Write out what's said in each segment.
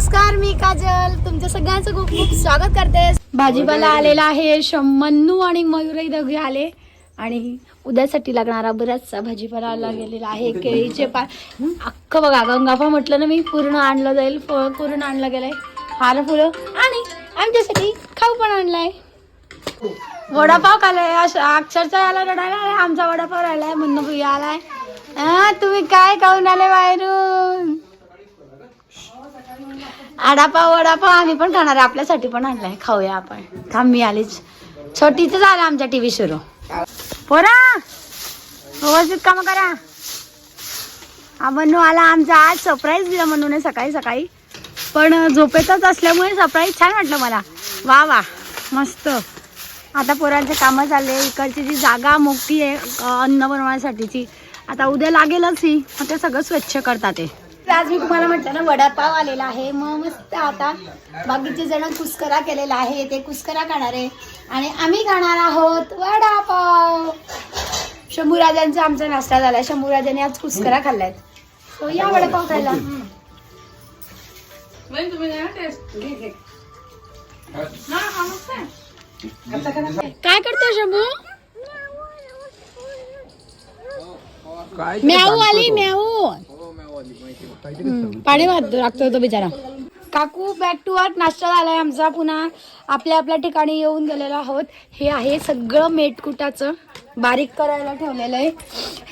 नमस्कार मी काजल. तुमच्या सगळ्यांचं खूप खूप स्वागत करते. भाजीपाला आलेला आहे. शम्मन्नू आणि मयुरही दोघे आले. आणि उद्यासाठी लागणारा बराचसा भाजीपाला आला गेलेला आहे केळीचे पा अख्खं बघा गंगाफा म्हटलं ना मी पूर्ण आणलं जाईल. फळ पूर्ण आणलं गेलंय. हार फुलं. आणि आमच्यासाठी खाऊ पण आणलाय. वडापाव खालाय अशा अक्षरशः याला रडायला आमचा वडापाव राहिलाय म्हणणं आलाय. हा तुम्ही काय खाऊन आले बाहेरून? आडापाव वडापाव आम्ही पण खाणार आहे. आपल्यासाठी पण आणलाय. खाऊया आपण. थांब मी आलीच. छोटीच झालं आमच्या टीव्ही सुरू. पोरा व्यवस्थित काम करा. हा आला आमचा. आज सरप्राईज दिला म्हणून सकाळी सकाळी. पण झोपेतच असल्यामुळे सरप्राईज छान वाटलं मला. वा वा. मस्त. आता पोरांचे कामं चालले. इकडची जी जागा मोठी आहे अन्न बनवण्यासाठीची आता उद्या लागेलच ही. मग ते सगळं स्वच्छ करतात ते. आज मी तुम्हाला म्हटलं ना वडापाव आलेला आहे. मग मस्त आता बाकीचे जण कुस्करा केलेला आहे. ते कुस्करा खाणार आहे. आणि आम्ही खाणार आहोत वडापाव. शंभूराजांचा आमचा नाश्ता झालाय. शंभूराजांनी आज कुस्करा खाल्लाय. तो या वडापाव खायला. काय करतो शंभू? म्याऊ आली म्याऊ. पाणी भात लागतो तो बिचारा. काकू बॅक टू वर्क नाश्ता झालाय आमचा पुन्हा. आपल्या आपल्या ठिकाणी येऊन गेलेलो आहोत. हे आहे सगळं मेटकुटाचं बारीक करायला ठेवलेलं आहे.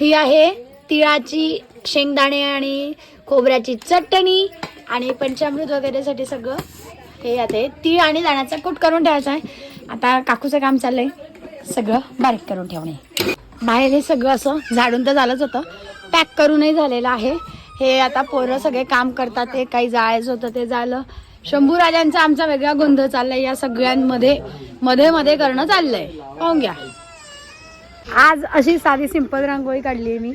ही आहे तिळाची शेंगदाणे आणि खोबऱ्याची चटणी आणि पंचामृत वगैरेसाठी सगळं हे आहे. तीळ आणि दाण्याचा कूट करून ठेवायचा आहे. आता काकूचं काम चाललंय सगळं बारीक करून ठेवणे. बाहेर हे सगळं असं झाडून तर झालंच होतं. पॅक करूनही झालेलं आहे. हे आता पोरं सगळे काम करतात ते काही जायचं होतं ते झालं. शंभूराजांचा आमचा वेगळा गोंधळ चाललाय या सगळ्यांमध्ये मध्ये मध्ये करणं चाललंय. पाहून घ्या. आज अशी साधी सिंपल रांगोळी काढली आहे मी.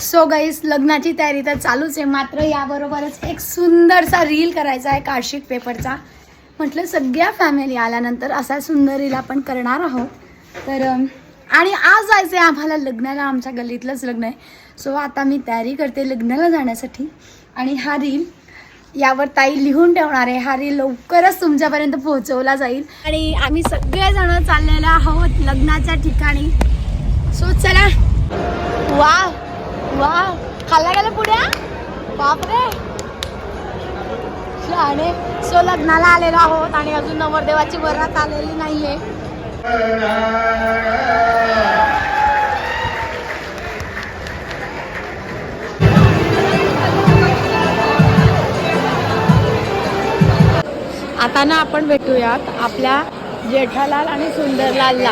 सो गाईस लग्नाची तयारी तर चालूच आहे मात्र याबरोबरच एक सुंदरसा रील करायचा आहे कार्शिक पेपरचा म्हटलं सगळ्या फॅमिली आल्यानंतर असा सुंदर रील आपण करणार आहोत. तर आणि आज जायचं आहे आम्हाला लग्नाला आमच्या गल्लीतलंच लग्न आहे. सो आता मी तयारी करते लग्नाला जाण्यासाठी. आणि हा रील यावर ताई लिहून ठेवणार आहे. हा रील लवकरच तुमच्यापर्यंत पोहोचवला जाईल. आणि आम्ही सगळेजण चाललेलो आहोत लग्नाच्या ठिकाणी. सो चला. वा वा खाल्ला गेला पुढे बापरे. आणि सो लग्नाला आलेलो आहोत आणि अजून नवरदेवाची वरात आलेली नाहीये. जाताना आपण भेटूयात आपल्या जेठालाल आणि सुंदरलालला.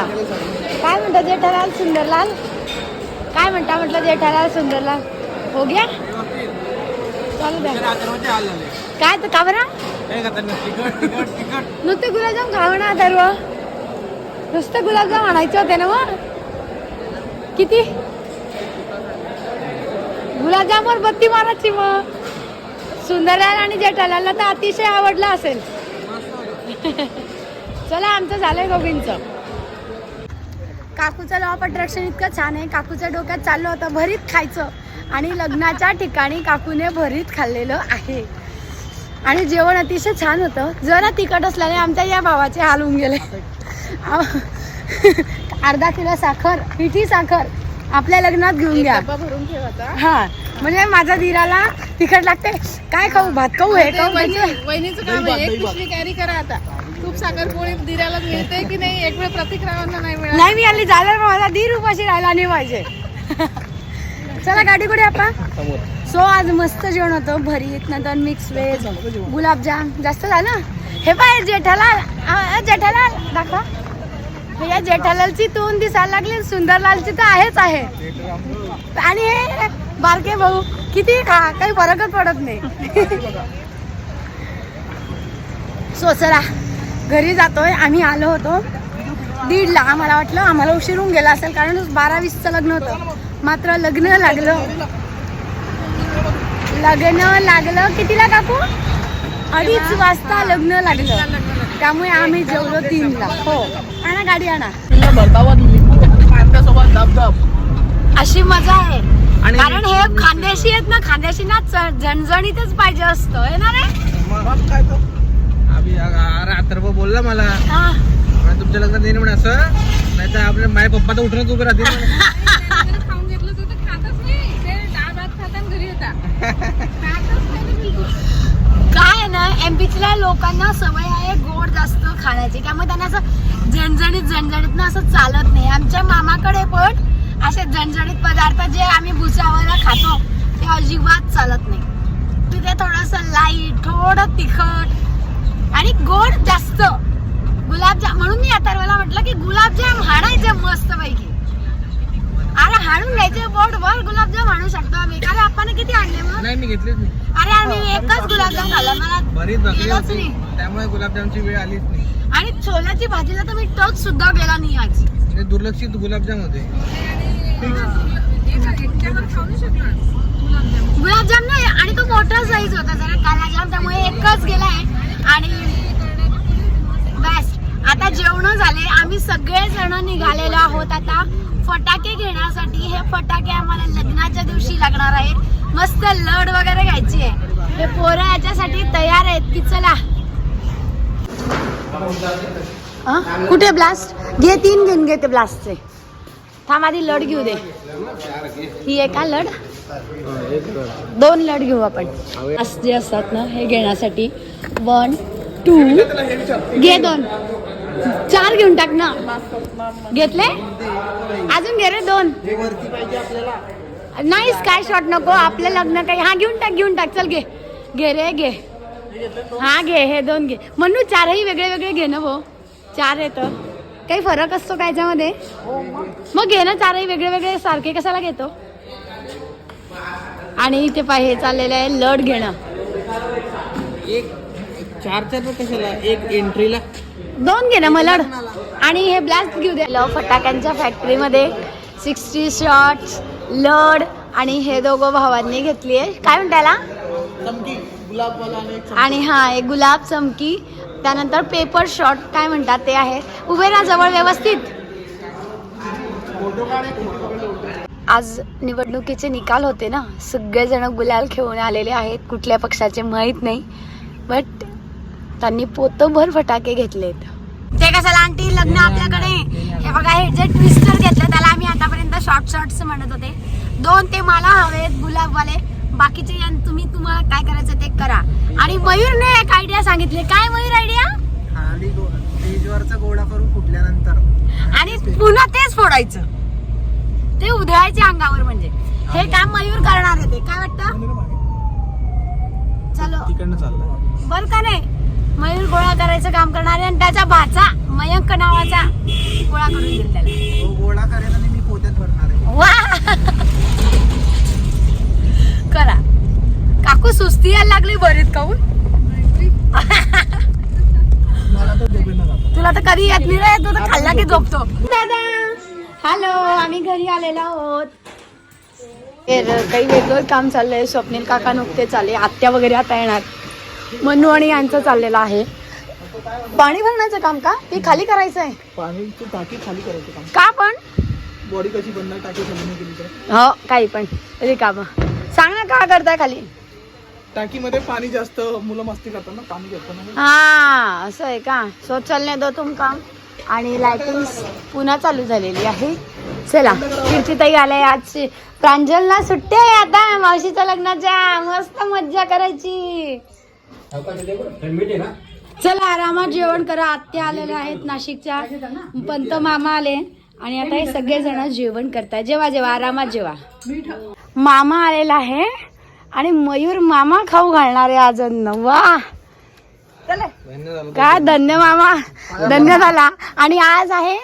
काय म्हणता जेठालाल सुंदरलाल? काय म्हणता म्हटलं जेठालाल सुंदरलाल? हो गया? चालू द्या. काय तर का बरं? नुसते गुलाबजाम खावं ना सर्व नुसते गुलाबजाम आणायचे होते ना मग किती? गुलाबजामवर बत्ती मारायची मग. सुंदरलाल आणि जेठालालला तर अतिशय आवडला असेल. चला आमचं झालंय गोविंदचं काकूचं लॉ ऑफ अट्रॅक्शन इतकं छान आहे. काकूच्या डोक्यात चाललं होतं भरीत खायचं. आणि लग्नाच्या ठिकाणी काकूने भरीत खाल्लेलं आहे. आणि जेवण अतिशय छान होतं. जरा तिखट असल्याने आमच्या या भावाचे हाल होऊन गेले. अर्धा किलो साखर पिठी साखर. आपल्या लग्नात घेऊन घ्या भरून ठेव आता. हा म्हणजे माझ्या धीराला तिखट लागते. काय खाऊ? भात खाऊ? हे खाऊ? त्याचं- वहिनीचं काम आहे. एक पिशवी कॅरी करा आता. तूप साखर पोळी दिराला मिळते की नाही? एक वेळ प्रतिक्रियांना नाही मिळालं नाही मी आली झालं पण मला दीड उपाशी राहायला नाही पाहिजे चला गाडी कुठे आपण सो आज मस्त जेवण होतं. भरीत नंतर मिक्स व्हेज गुलाबजाम. जास्त झालं? हे पाय जेठालाल. आ, जेठालाल दाखवा. या जेठालालची तोंड दिसायला लागली सुंदरलालची तर आहेच आहे. आणि हे बारके भाऊ किती खा काही फरकच पडत नाही. सोसरा घरी जातोय आम्ही आलो होतो. दीडला आम्हाला वाटलं आम्हाला उशिरून गेला असेल कारण बारा वीसचं लग्न होतं. मात्र लग्न लागलं. लग्न लागलं कितीला काकू? अडीच वाजता लग्न लागलं. त्यामुळे आम्ही जेवलो तीनला. हो. आणा गाडी आणा. कांद्यासोबत धबधब अशी मजा आहे. आणि- कारण हे खांद्याशी आहेत ना खांद्याशी ना झणझणीतच पाहिजे असतं. आहे ना रे? मग काय बोलला मला. हा. तुमच्या लग्नात येईन म्हणे असं नाही तर आपल्या माझ्या पप्पा तर उठूनच उभे राहतील. म्हणे. जर खाऊन घेतलं तर ते खातच नाही. ते डाळ भात खाता आणि घरी येतात खातच नाही ते बिलकुल. काय आहे ना एमपीच्या लोकांना सवय गोड जास्त खाण्याचे. त्यामुळे त्यांना असं झणझणीत झणझणीत ना असं चालत नाही. आमच्या मामाकडे पण असे झणझणीत पदार्थ जे आम्ही भुसावळला खातो ते अजिबात चालत नाही. तिथे थोडंसं लाइट थोडं तिखट आणि गोड जास्त. गुलाबजाम म्हणून मी आता मला म्हटलं की गुलाबजाम हाणायचे मस्त पैकी अरे हाणून घ्यायचे बोट वर गुलाबजाम हाणू शकतो आम्ही. कारण आपण किती आणले मग? नाही मी घेतलेच नाही. अरे आम्ही एकच गुलाबजाम खाल्ला. मला बरीच बकरी गेलंच होती. नाही. त्यामुळे गुलाबजामची वेळ आलीच नाही. आणि छोल्याची भाजीला तर मी टच सुद्धा गेला नाही आज. म्हणजे दुर्लक्षित गुलाबजाम होते. गुलाबजाम गुलाबजाम नाही आणि तो मोठा साईज होता जरा कालाजाम त्यामुळे एकच गेलाय आणि बेस्ट आता जेवण झाले. आम्ही सगळे जण निघालेलो आहोत आता फटाके घेण्यासाठी. हे फटाके आम्हाला लग्नाच्या दिवशी लागणार आहेत. मस्त लड वगैरे घ्यायची आहे. हे पोरं याच्यासाठी तयार आहेत की चला. हा? कुठे ब्लास्ट घे तीन घेऊन घे ते ब्लास्टचे थांब आधी लड घेऊ दे. ही आहे का लड दोन लड घेऊ आपण. असं जे असतात ना हे घेण्यासाठी वन टू घे दोन. चार घेऊन टाक ना. घेतले? अजून घे रे दोन. नाही स्काय शॉट नको आपलं लग्न काही. हा घेऊन टाक घेऊन टाक. चल घे. घे रे घे. हा घे हे दोन घे. म्हणू चारही वेगळे वेगळे घे ना भाऊ. चार येत काही फरक असतो का याच्यामध्ये? मग घे ना चारही वेगळे वेगळे सारखे कशाला घेतो? आणि इथे पाय हे चाललेलं आहे लड घेणं. एक चार चार कशाला? एक एंट्रीला दोन घे ना मग लड आणि हे ब्लास्ट घेऊ दे. फटाक्यांच्या फॅक्टरीमध्ये सिक्स्टी शॉट्स लड आणि हे दोघं भावांनी घेतली आहे. काय म्हणतायला? गुलाबवाला आणि हा एक गुलाब चमकी. त्यानंतर पेपर शॉट काय म्हणतात ते आहे. उभे राहा जवळ व्यवस्थित. आज निवडणुकीचे निकाल होते ना. सगळेजण गुलाल खेळून आलेले आहेत. कुठल्या पक्षाचे माहीत नाही. बट त्यांनी पोतभर फटाके घेतलेत. ते कशाला आंटी लग्न आपल्याकडे? हे बघा हे जे ट्विस्टर घेतलं त्याला आम्ही आतापर्यंत शॉर्ट शॉर्ट्स म्हणत होते. दोन ते मला हवेत गुलाबवाले. बाकीचे तुम्ही तुम्हाला काय करायचं ते करा. आणि मयूरने एक आयडिया सांगितली. काय मयूर आयडिया खाली स्टेजवरचा गोळा करून फुटल्यानंतर. आणि पुन्हा तेच फोडायचं. ते उधळायचे अंगावर म्हणजे. हे काम मयूर करणार आहे ते. काय वाटतं? चलो. बर का नाही? मयूर गोळा करायचं काम करणार आहे आणि त्याचा भाचा मयंक नावाचा गोळा करून देईल त्याला गोळा करेल वा. करा. काकू सुस्ती यायला लागली बरीत काऊन? तुला तर कधी येत नाही रे तू तर खाल्ला की झोपतो. दादा. हॅलो आम्ही घरी आलेलो आहोत. काही वेगळं काम चाललंय. स्वप्नील काका नुकतेच आले. आत्या वगैरे आता येणार. मनू आणि यांचं चाललेलं आहे. पाणी भरण्याचं काम का? ते खाली करायचं आहे पाण्याची टाकी खाली करायचं काम. का पण? बॉडी कशी बनणार टाकी केली तर? हो काही पण. तरी काम सांग ना का करताय खाली? टाकीमध्ये पाणी जास्त मुलं मस्ती करतात ना पाणी घेतात ना. हा असं आहे का? सो चलने दो तुम काम. आणि लाइटिंग पुन्हा चालू झालेली आहे. चला कीर्तीताई आले आज. प्रांजलला सुट्टी आहे आता. मावशीच्या लग्नाच्या मस्त मज्जा करायची. चला आरामात जेवण करा. आत्या आलेल्या आहेत नाशिकच्या. पंत मामा आले. आणि आता हे सगळे जण जेवण करताय. जेवा जेवा आरामात जेवा. मामा आलेला आहे आणि मयूर मामा खाऊ घालणार आहे आज अन्न. वा. काय धन्य मामा. धन्य झाला. आणि आज आहे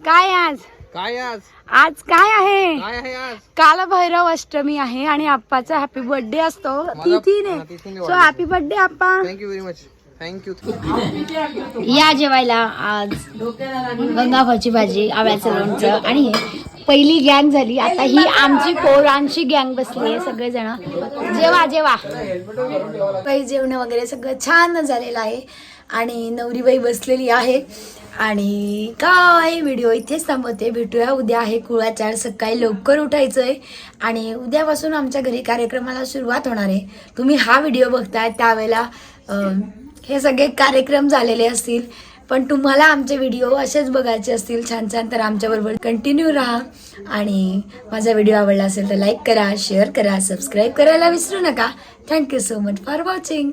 काय आज? काय आज? आज काय आहे? काय आहे आज? काल भैरव अष्टमी आहे आणि आप्पाचा हॅपी बर्थडे असतो. तिथीने. तिथीने so happy birthday Appa. Thank you very much thank you. या जेवायला आज गंगाफळची भाजी आव्याचं लोणचं आणि हे पहिली गँग झाली. आता ही आमची पोरांची गँग बसली आहे सगळेजण. जेवा जेवा. काही जेवण वगैरे सगळं छान झालेलं आहे आणि नवरीबाई बसलेली आहे. आणि काय व्हिडिओ इथेच थांबवते. भेटूया उद्या आहे कुळाचार सकाळी लवकर उठायचं आहे आणि उद्यापासून आमच्या घरी कार्यक्रमाला सुरुवात होणार आहे. तुम्ही हा व्हिडिओ बघताय त्यावेळेला हे सगळे कार्यक्रम झालेले असतील पण तुम्हाला आमचे व्हिडिओ असेच बघायचे असतील छान छान तर आमच्याबरोबर कंटिन्यू राहा. आणि माझा व्हिडिओ आवडला असेल तर लाईक करा शेअर करा सबस्क्राईब करायला विसरू नका. Thank you so much for watching